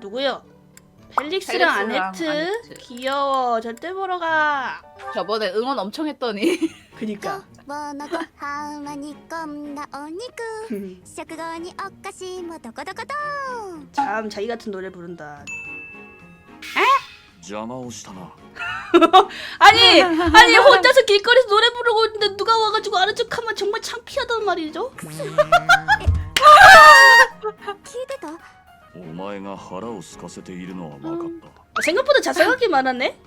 누구요? 펠릭스랑 펠릭스랑 아네트? 아네트. 귀여워. 절대 보러 가. 저번에 응원 엄청 했더니 그니까. 今日のご飯は煮込んだお肉食後にお菓子もどこどこどん 참 자기 같은 노래 부른다. 邪魔をしたな 아니 아니 혼자서 길거리에서 노래 부르고 있는데 누가 와가지고 아는 척하면 정말 창피하단 말이죠. 聞いてたお前が腹を空かせているのは分かった、 아, 생각보다 자상하게 말하네.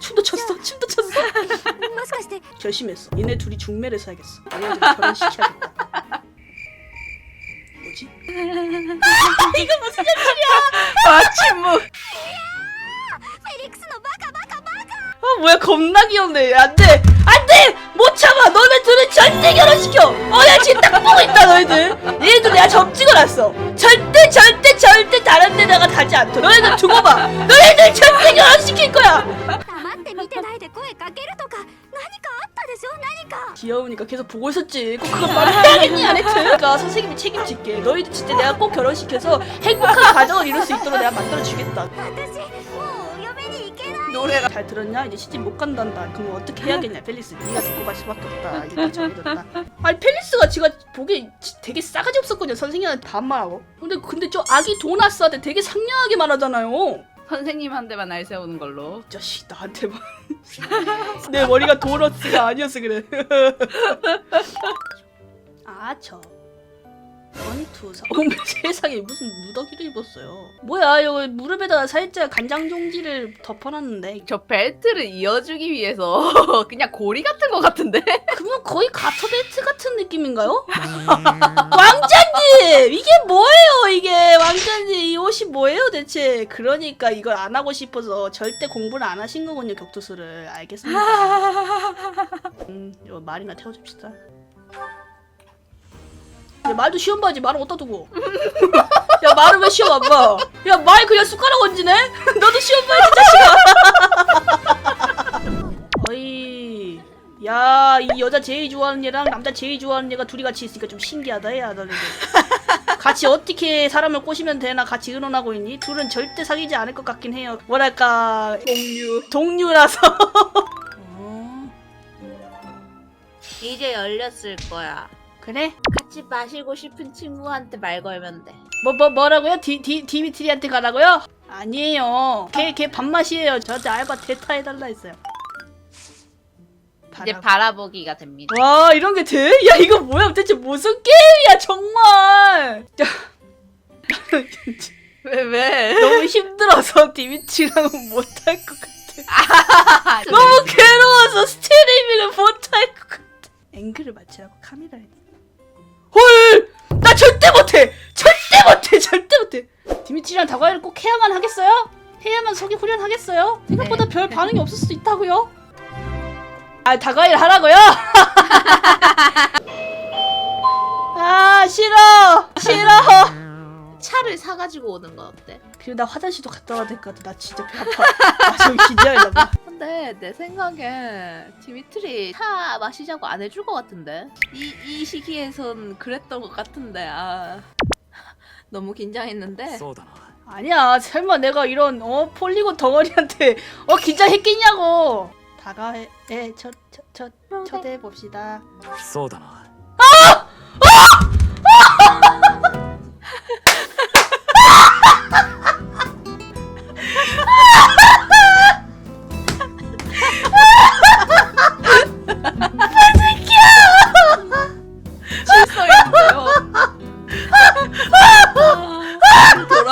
춤도 췄어 춤도 췄어. もしかして 결심했어. 얘네 둘이 중매를 사야겠어. 얘네들 결혼시켜야겠다. 뭐지? 이거 무슨 아 침묵 뭐야 겁나 귀엽네 안돼 안돼 못 참아 너네 둘은 절대 결혼시켜 어나 지금 딱 보고 있다 너희들 얘네들 내가 점 찍어놨어 절대 절대 절대 다른 데다가 가지 않다 너희들 두고 봐 너희들 절대 결혼시킬 거야 黙って見てないで声かけるとか何かあったでしょ何か 귀여우니까 계속 보고 있었지 꼭 그거 말해야겠니 아네트 그러니까 선생님이 책임질게 너희들 진짜 내가 꼭 결혼시켜서 행복한 가정을 이룰 수 있도록 내가 만들어주겠다 私 노래가 잘 들었냐? 이제 시집 못 간단다. 그럼 어떻게 해야겠냐, 펠리스? 네가 듣고 갈 수밖에 없다. 이게 정해졌다. 아니 펠리스가 지가 보기에 지- 되게 싸가지 없었거든요. 선생님한테 반말하고. 근데 근데 저 아기 도나스한테 되게 상냥하게 말하잖아요. 선생님한테만 날 세우는 걸로 이 자식 나한테만. 내 머리가 도너스가 아니어서 그래. 아 저. 원투사. 어머 세상에 무슨 무더기를 입었어요. 뭐야 이거 무릎에다가 살짝 간장 종지를 덮어놨는데 저 벨트를 이어주기 위해서 그냥 고리 같은 거 같은데 그러면 거의 가터벨트 같은 느낌인가요? 왕자님! 이게 뭐예요, 이게? 왕자님, 이 옷이 뭐예요, 대체? 그러니까 이걸 안 하고 싶어서 절대 공부를 안 하신 거군요, 격투수를. 알겠습니다. 음, 이거 말이나 태워줍시다. 야, 말도 시험 봐야지, 말은 어디다 두고. 야, 말을 왜 시험 안 봐? 야, 말 그냥 숟가락 얹지네? 너도 시험 봐야지, 자식아! 어이. 야, 이 여자 제일 좋아하는 얘랑 남자 제일 좋아하는 얘가 둘이 같이 있으니까 좀 신기하다, 야, 너네들. 같이 어떻게 사람을 꼬시면 되나 같이 의논하고 있니? 둘은 절대 사귀지 않을 것 같긴 해요. 뭐랄까, 동류. 동류라서. 어, 이제 열렸을 거야. 그래? 같이 마시고 싶은 친구한테 말 걸면 돼. 뭐, 뭐, 뭐라고요? 디, 디, 디미트리한테 가라고요? 아니에요. 걔, 걔 밥맛이에요. 저한테 알바 대타 해달라 했어요. 이제 바라- 바라보기가 됩니다. 와 이런 게 돼? 야 이거 뭐야 대체 무슨 게임이야 정말 야, 왜 왜? 너무 힘들어서 디미트리랑은 못할 것 같아 너무 괴로워서 스트리밍을 못할 것 같아 앵글을 맞추라고 카메라에 헐! 나 절대 못해! 절대 못해! 절대 못해! 디미트리랑 다과일을 꼭 해야만 하겠어요? 해야만 속이 후련하겠어요? 생각보다 네. 별 반응이 없을 수도 있다고요? 아 다과일 하라고요? 아 싫어! 싫어! 차를 사가지고 오는 건 어때? 그리고 나 화장실도 갔다 와야 될 것 같아 나 진짜 배 아파 아좀 기대하려고 근데 내 생각에 디미트리 차 마시자고 안 해줄 것 같은데 이, 이 시기에선 그랬던 것 같은데 아 너무 긴장했는데 そうだな 아니야 설마 내가 이런 어 폴리곤 덩어리한테 어 긴장했겠냐고 다가에 저저저 초대해 봅시다 そうだな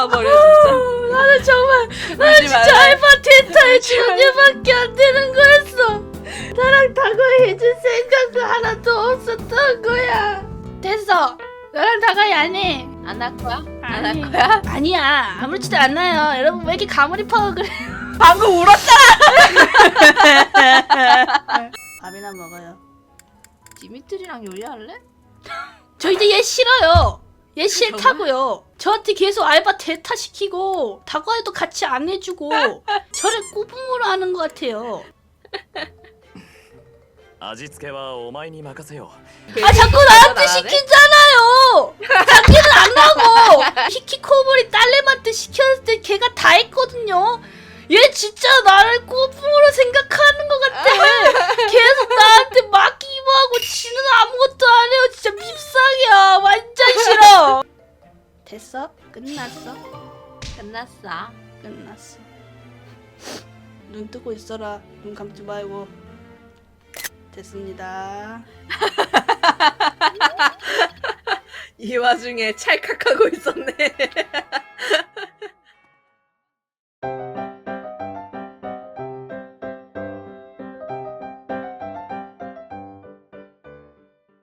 아, 돌아버려 진짜 나는 정말 나는 울지 진짜 말라. 알바 테타에 주제밖에 안 되는 거였어 나랑 다가이 해줄 생각도 하나도 없었던 거야 됐어 나랑 다가이 안해 안 할 거야? 안 아니. 할 거야? 아니야 아무렇지도 않아요 여러분 왜 이렇게 가물이파고 그래 방금 울었잖아. 밥이나 먹어요 디미트리랑 요리할래? 저 이제 얘 싫어요. 얘 싫다고요. 저한테 계속 알바 대타시키고 다과에도 같이 안 해주고 저를 꾸붕으로 하는 것 같아요. 味付けはお前に任せよ아 자꾸 나한테 그 시키잖아요. 자기는 안 하고 히키코모리 딸내한테 시켰을 때 걔가 다 했거든요. 얘 진짜 나를 꾸붕으로 생각하는 것 같아. 끝났어? 끝났어. 끝났어. 눈 뜨고 있어라. 눈 감지 말고. 됐습니다. 이 와중에 찰칵하고 있었네.